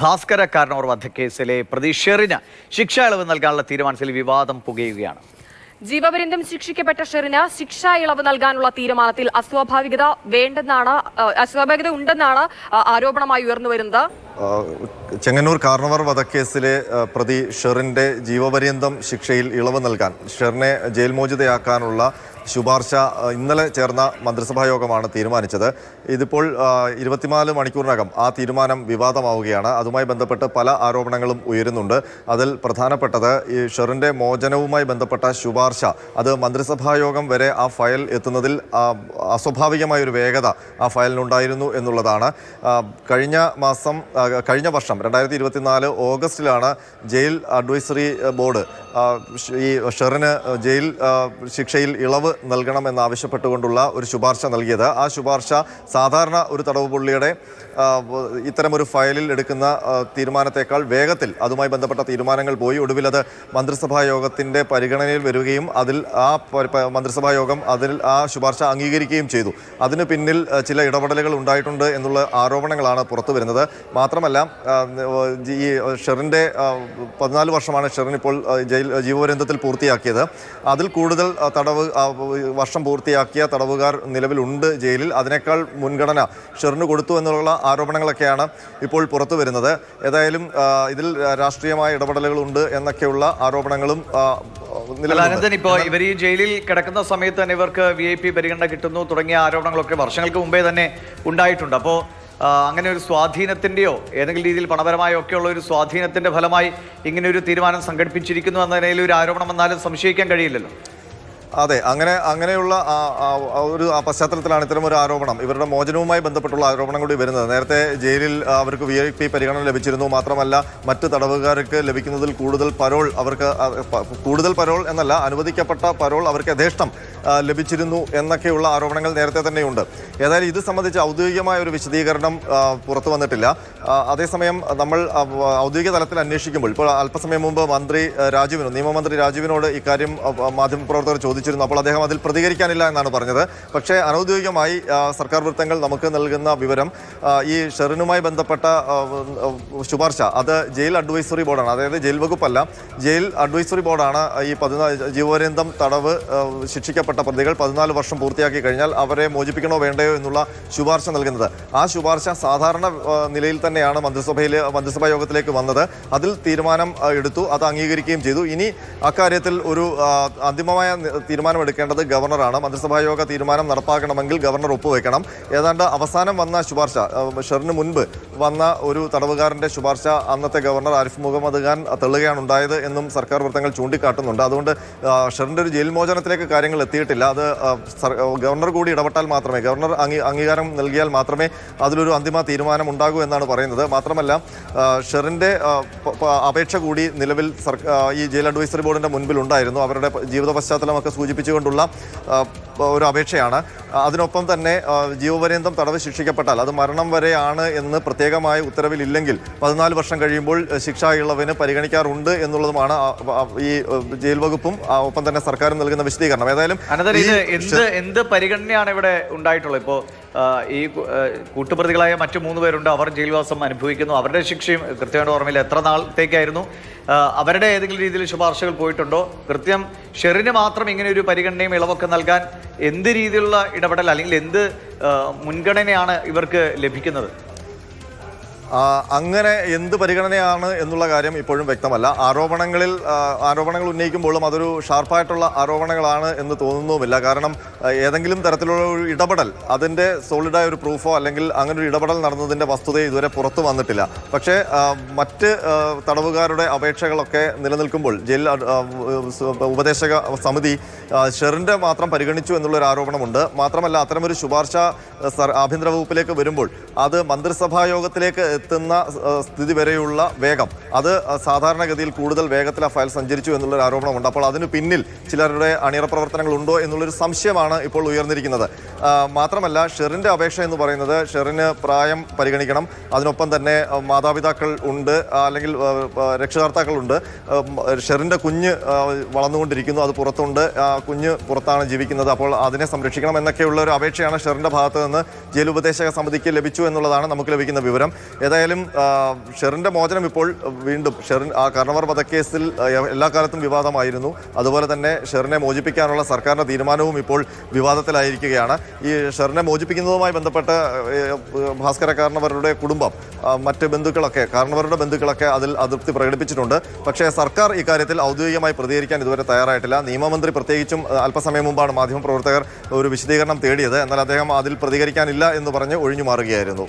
ഭാസ്കര കാരണവർ വധക്കേസിലെ പ്രതി ഷെറിന് ശിക്ഷ ഇളവ് നൽകാനുള്ള തീരുമാനത്തിൽ വിവാദം പുകയുകയാണ്. ജീവപര്യന്തം ശിക്ഷിക്കപ്പെട്ട ഷെറിന് ശിക്ഷാ ഇളവ് നൽകാനുള്ള തീരുമാനത്തിൽ അസ്വാഭാവികത വേണ്ടെന്നാണ് അസ്വാഭാവികത ഉണ്ടെന്നാണ് ആരോപണമായി ഉയർന്നു വരുന്നത്. ചെങ്ങന്നൂർ കാർണവർ വധക്കേസിലെ പ്രതി ഷെറിന്റെ ജീവപര്യന്തം ശിക്ഷയിൽ ഇളവ് നൽകാൻ. ഷെറിനെ ജയിൽമോചിതയാക്കാനുള്ള ശുപാർശ ഇന്നലെ ചേർന്ന മന്ത്രിസഭാ യോഗമാണ് തീരുമാനിച്ചത്. ഇതിപ്പോൾ ഇരുപത്തിനാല് മണിക്കൂറിനകം ആ തീരുമാനം വിവാദമാവുകയാണ്. അതുമായി ബന്ധപ്പെട്ട് പല ആരോപണങ്ങളും ഉയരുന്നുണ്ട്. അതിൽ പ്രധാനപ്പെട്ടത് ഈ ഷെറിന്റെ മോചനവുമായി ബന്ധപ്പെട്ട ശുപാർശ. അത് മന്ത്രിസഭാ യോഗം വരെ ആ ഫയൽ എത്തുന്നതിൽ അസ്വാഭാവികമായൊരു വേഗത ആ ഫയലിനുണ്ടായിരുന്നു എന്നുള്ളതാണ്. കഴിഞ്ഞ മാസം കഴിഞ്ഞ വർഷം രണ്ടായിരത്തി ഇരുപത്തിനാല് ഓഗസ്റ്റിലാണ് ജയിൽ അഡ്വൈസറി ബോർഡ് ഈ ഷെറിന് ജയിൽ ശിക്ഷയിൽ ഇളവ് നൽകണമെന്നാവശ്യപ്പെട്ടുകൊണ്ടുള്ള ഒരു ശുപാർശ നൽകിയത്. ആ ശുപാർശ സാധാരണ ഒരു തടവ് പുള്ളിയുടെ ഇത്തരമൊരു ഫയലിൽ എടുക്കുന്ന തീരുമാനത്തേക്കാൾ വേഗത്തിൽ അതുമായി ബന്ധപ്പെട്ട തീരുമാനങ്ങൾ പോയി. ഒടുവിൽ അത് മന്ത്രിസഭാ യോഗത്തിന്റെ പരിഗണനയിൽ വരികയും അതിൽ ആ മന്ത്രിസഭാ യോഗം അതിൽ ആ ശുപാർശ അംഗീകരിക്കുകയും ചെയ്തു. അതിന് പിന്നിൽ ചില ഇടപെടലുകൾ ഉണ്ടായിട്ടുണ്ട് എന്നുള്ള ആരോപണങ്ങളാണ് പുറത്തു വരുന്നത് മാത്രമല്ല ഈ ഷെറിന്റെ പതിനാല് വർഷമാണ് ഷെറിൻ ഇപ്പോൾ ജയിൽ ജീവപര്യന്തത്തിൽ പൂർത്തിയാക്കിയത്. അതിൽ കൂടുതൽ തടവ് വർഷം പൂർത്തിയാക്കിയ തടവുകാർ നിലവിലുണ്ട് ജയിലിൽ. അതിനേക്കാൾ മുൻഗണന ഷെറിന് കൊടുത്തു എന്നുള്ള ആരോപണങ്ങളൊക്കെയാണ് ഇപ്പോൾ പുറത്തു വരുന്നത്. ഏതായാലും ഇതിൽ രാഷ്ട്രീയമായ ഇടപെടലുകളുണ്ട് എന്നൊക്കെയുള്ള ആരോപണങ്ങളും അനന്തൻ ഇപ്പോൾ ഇവർ ഈ ജയിലിൽ കിടക്കുന്ന സമയത്ത് തന്നെ ഇവർക്ക് വി ഐ പി പരിഗണന കിട്ടുന്നു തുടങ്ങിയ ആരോപണങ്ങളൊക്കെ വർഷങ്ങൾക്ക് മുമ്പേ തന്നെ ഉണ്ടായിട്ടുണ്ട്. അപ്പോൾ അങ്ങനെ ഒരു സ്വാധീനത്തിന്റെയോ ഏതെങ്കിലും രീതിയിൽ പണപരമായോ ഒക്കെയുള്ള ഒരു സ്വാധീനത്തിന്റെ ഫലമായി ഇങ്ങനെ ഒരു തീരുമാനം സംഘടിപ്പിച്ചിരിക്കുന്നു എന്ന നിലയിൽ ഒരു ആരോപണം വന്നാലും സംശയിക്കാൻ കഴിയില്ലല്ലോ. അതെ അങ്ങനെ അങ്ങനെയുള്ള ഒരു പശ്ചാത്തലത്തിലാണ് ഇത്തരം ഒരു ആരോപണം. ഇവരുടെ മോചനവുമായി ബന്ധപ്പെട്ടുള്ള ആരോപണം കൂടി വരുന്നത്. നേരത്തെ ജയിലിൽ അവർക്ക് വി ഐ പി പരിഗണന ലഭിച്ചിരുന്നു. മാത്രമല്ല മറ്റ് തടവുകാർക്ക് ലഭിക്കുന്നതിൽ കൂടുതൽ പരോൾ അവർക്ക് കൂടുതൽ പരോൾ എന്നല്ല അനുവദിക്കപ്പെട്ട പരോൾ അവർക്ക് യഥേഷ്ടം ലഭിച്ചിരുന്നു എന്നൊക്കെയുള്ള ആരോപണങ്ങൾ നേരത്തെ തന്നെയുണ്ട്. ഏതായാലും ഇത് സംബന്ധിച്ച് ഔദ്യോഗികമായ ഒരു വിശദീകരണം പുറത്തു വന്നിട്ടില്ല. അതേസമയം നമ്മൾ ഔദ്യോഗിക തലത്തിൽ അന്വേഷിക്കുമ്പോൾ ഇപ്പോൾ അല്പസമയം മുമ്പ് മന്ത്രി രാജീവിനോ നിയമമന്ത്രി രാജുവിനോട് ഇക്കാര്യം മാധ്യമപ്രവർത്തകർ മാധ്യമപ്രവർത്തകർ ചോദിച്ചിരുന്നു അപ്പോൾ അദ്ദേഹം അതിൽ പ്രതികരിക്കാനില്ല എന്നാണ് പറഞ്ഞത്. പക്ഷേ അനൗദ്യോഗികമായി സർക്കാർ വൃത്തങ്ങൾ നമുക്ക് നൽകുന്ന വിവരം ഈ ഷെറിനുമായി ബന്ധപ്പെട്ട ശുപാർശ അത് ജയിൽ അഡ്വൈസറി ബോർഡാണ്. അതായത് ജയിൽ വകുപ്പല്ല ജയിൽ അഡ്വൈസറി ബോർഡാണ് ഈ പതിനാല് ജീവപര്യന്തം തടവ് ശിക്ഷിക്കപ്പെട്ട പ്രതികൾ പതിനാല് വർഷം പൂർത്തിയാക്കി കഴിഞ്ഞാൽ അവരെ മോചിപ്പിക്കണോ വേണ്ടയോ എന്നുള്ള ശുപാർശ നൽകുന്നത്. ആ ശുപാർശ സാധാരണ നിലയിൽ തന്നെയാണ് മന്ത്രിസഭയിൽ മന്ത്രിസഭാ യോഗത്തിലേക്ക് വന്നത്. അതിൽ തീരുമാനം എടുത്തു അത് അംഗീകരിക്കുകയും ചെയ്തു. ഇനി അക്കാര്യത്തിൽ ഒരു അന്തിമമായ നി- തീരുമാനം എടുക്കേണ്ടത് ഗവർണറാണ് മന്ത്രിസഭായോഗ തീരുമാനം നടപ്പാക്കണമെങ്കിൽ ഗവർണർ ഒപ്പുവെക്കണം. ഏതാണ്ട് അവസാനം വന്ന ശുപാർശ ഷെറിന് മുൻപ് വന്ന ഒരു തടവുകാരന്റെ ശുപാർശ അന്നത്തെ ഗവർണർ ആരിഫ് മുഹമ്മദ് ഖാൻ തള്ളുകയാണ് ഉണ്ടായത് എന്നും സർക്കാർ വൃത്തങ്ങൾ ചൂണ്ടിക്കാട്ടുന്നുണ്ട്. അതുകൊണ്ട് ഷെറിന്റെ ഒരു ജയിൽ മോചനത്തിലേക്ക് കാര്യങ്ങൾ എത്തിയിട്ടില്ല. അത് ഗവർണർ കൂടി ഇടപെട്ടാൽ മാത്രമേ ഗവർണർ അംഗീകാരം നൽകിയാൽ മാത്രമേ അതിലൊരു അന്തിമ തീരുമാനം ഉണ്ടാകൂ എന്നാണ് പറയുന്നത്. മാത്രമല്ല പ- അപേക്ഷ കൂടി നിലവിൽ ഈ ജയിൽ അഡ്വൈസറി ബോർഡിന്റെ മുൻപിൽ ഉണ്ടായിരുന്നു അവരുടെ ജീവിത പശ്ചാത്തലമൊക്കെ സൂചിപ്പിച്ചുകൊണ്ടുള്ള ഒരു അപേക്ഷയാണ്. അതിനൊപ്പം തന്നെ ജീവപര്യന്തം തടവ് ശിക്ഷിക്കപ്പെട്ടാൽ അത് മരണം വരെയാണ് എന്ന് പ്രത്യേകമായ ഉത്തരവിലില്ലെങ്കിൽ പതിനാല് വർഷം കഴിയുമ്പോൾ ശിക്ഷ ഇളവിന് പരിഗണിക്കാറുണ്ട് എന്നുള്ളതുമാണ് ഈ ജയിൽ വകുപ്പും ഒപ്പം തന്നെ സർക്കാരും നൽകുന്ന വിശദീകരണം. ഏതായാലും എന്ത് എന്ത് പരിഗണനയാണ് ഇവിടെ ഉണ്ടായിട്ടുള്ളത്? ഇപ്പോൾ ഈ കൂട്ടുപ്രതികളായ മറ്റു മൂന്ന് പേരുണ്ട്. അവർ ജയിൽവാസം അനുഭവിക്കുന്നു. അവരുടെ ശിക്ഷയും കൃത്യമായിട്ട് ഓർമ്മയില്ല. എത്ര നാളത്തേക്കായിരുന്നു അവരുടെ ഏതെങ്കിലും രീതിയിൽ ശുപാർശകൾ പോയിട്ടുണ്ടോ? കൃത്യം ഷെറിന് മാത്രം ഇങ്ങനെ ഒരു പരിഗണനയും ഇളവൊക്കെ നൽകാൻ എന്ത് രീതിയിലുള്ള ഇടപെടൽ അല്ലെങ്കിൽ എന്ത് മുൻഗണനയാണ് ഇവർക്ക് ലഭിക്കുന്നത്? അങ്ങനെ എന്ത് പരിഗണനയാണ് എന്നുള്ള കാര്യം ഇപ്പോഴും വ്യക്തമല്ല. ആരോപണങ്ങളിൽ ആരോപണങ്ങൾ ഉന്നയിക്കുമ്പോഴും അതൊരു ഷാർപ്പായിട്ടുള്ള ആരോപണങ്ങളാണ് എന്ന് തോന്നുന്നുമില്ല. കാരണം ഏതെങ്കിലും തരത്തിലുള്ള ഒരു ഇടപെടൽ അതിന്റെ സോളിഡായ ഒരു പ്രൂഫോ അല്ലെങ്കിൽ അങ്ങനെ ഒരു ഇടപെടൽ നടന്നതിന്റെ വസ്തുത ഇതുവരെ പുറത്തു വന്നിട്ടില്ല. പക്ഷേ മറ്റ് തടവുകാരുടെ അപേക്ഷകളൊക്കെ നിലനിൽക്കുമ്പോൾ ജയിൽ ഉപദേശക സമിതി ഷെറിന്റെ മാത്രം പരിഗണിച്ചു എന്നുള്ളൊരു ആരോപണമുണ്ട്. മാത്രമല്ല അത്തരമൊരു ശുപാർശ ആഭ്യന്തര വകുപ്പിലേക്ക് വരുമ്പോൾ അത് മന്ത്രിസഭാ യോഗത്തിലേക്ക് എത്തുന്ന സ്ഥിതി വരെയുള്ള വേഗം. അത് സാധാരണഗതിയിൽ കൂടുതൽ വേഗത്തിൽ ആ ഫയൽ സഞ്ചരിച്ചു എന്നുള്ളൊരു ആരോപണമുണ്ട്. അപ്പോൾ അതിന് പിന്നിൽ ചിലരുടെ അണിയറ പ്രവർത്തനങ്ങൾ ഉണ്ടോ എന്നുള്ളൊരു സംശയമാണ് ഇപ്പോൾ ഉയർന്നിരിക്കുന്നത്. മാത്രമല്ല ഷെറിന്റെ അപേക്ഷ എന്ന് പറയുന്നത് ഷെറിന് പ്രായം പരിഗണിക്കണം. അതിനൊപ്പം തന്നെ മാതാപിതാക്കൾ ഉണ്ട് അല്ലെങ്കിൽ രക്ഷകർത്താക്കളുണ്ട് ഷെറിന്റെ കുഞ്ഞ് വളർന്നുകൊണ്ടിരിക്കുന്നു അത് പുറത്തുണ്ട്. കുഞ്ഞ് പുറത്താണ് ജീവിക്കുന്നത്. അപ്പോൾ അതിനെ സംരക്ഷിക്കണം എന്നൊക്കെയുള്ള ഒരു അപേക്ഷയാണ് ഷെറിന്റെ ഭാഗത്ത് നിന്ന് ജയിൽ ഉപദേശക സമിതിക്ക് ലഭിച്ചു എന്നുള്ളതാണ് നമുക്ക് ലഭിക്കുന്ന വിവരം. ഏതായാലും ഷെറിന്റെ മോചനം ഇപ്പോൾ വീണ്ടും ഷെറിൻ ആ കർണവർ വധക്കേസിൽ എല്ലാ കാലത്തും വിവാദമായിരുന്നു. അതുപോലെ തന്നെ ഷെറിനെ മോചിപ്പിക്കാനുള്ള സർക്കാരിന്റെ തീരുമാനവും ഇപ്പോൾ വിവാദത്തിലായിരിക്കുകയാണ്. ഈ ഷെറിനെ മോചിപ്പിക്കുന്നതുമായി ബന്ധപ്പെട്ട് ഭാസ്കര കാരണവരുടെ കുടുംബം മറ്റ് ബന്ധുക്കളൊക്കെ കാരണവരുടെ ബന്ധുക്കളൊക്കെ അതിൽ അതൃപ്തി പ്രകടിപ്പിച്ചിട്ടുണ്ട്. പക്ഷേ സർക്കാർ ഇക്കാര്യത്തിൽ ഔദ്യോഗികമായി പ്രതികരിക്കാൻ ഇതുവരെ തയ്യാറായിട്ടില്ല. നിയമമന്ത്രി പ്രത്യേകിച്ചും അല്പസമയം മുമ്പാണ് മാധ്യമപ്രവർത്തകർ ഒരു വിശദീകരണം തേടിയത്. എന്നാൽ അദ്ദേഹം അതിൽ പ്രതികരിക്കാനില്ല എന്ന് പറഞ്ഞ് ഒഴിഞ്ഞു മാറുകയായിരുന്നു.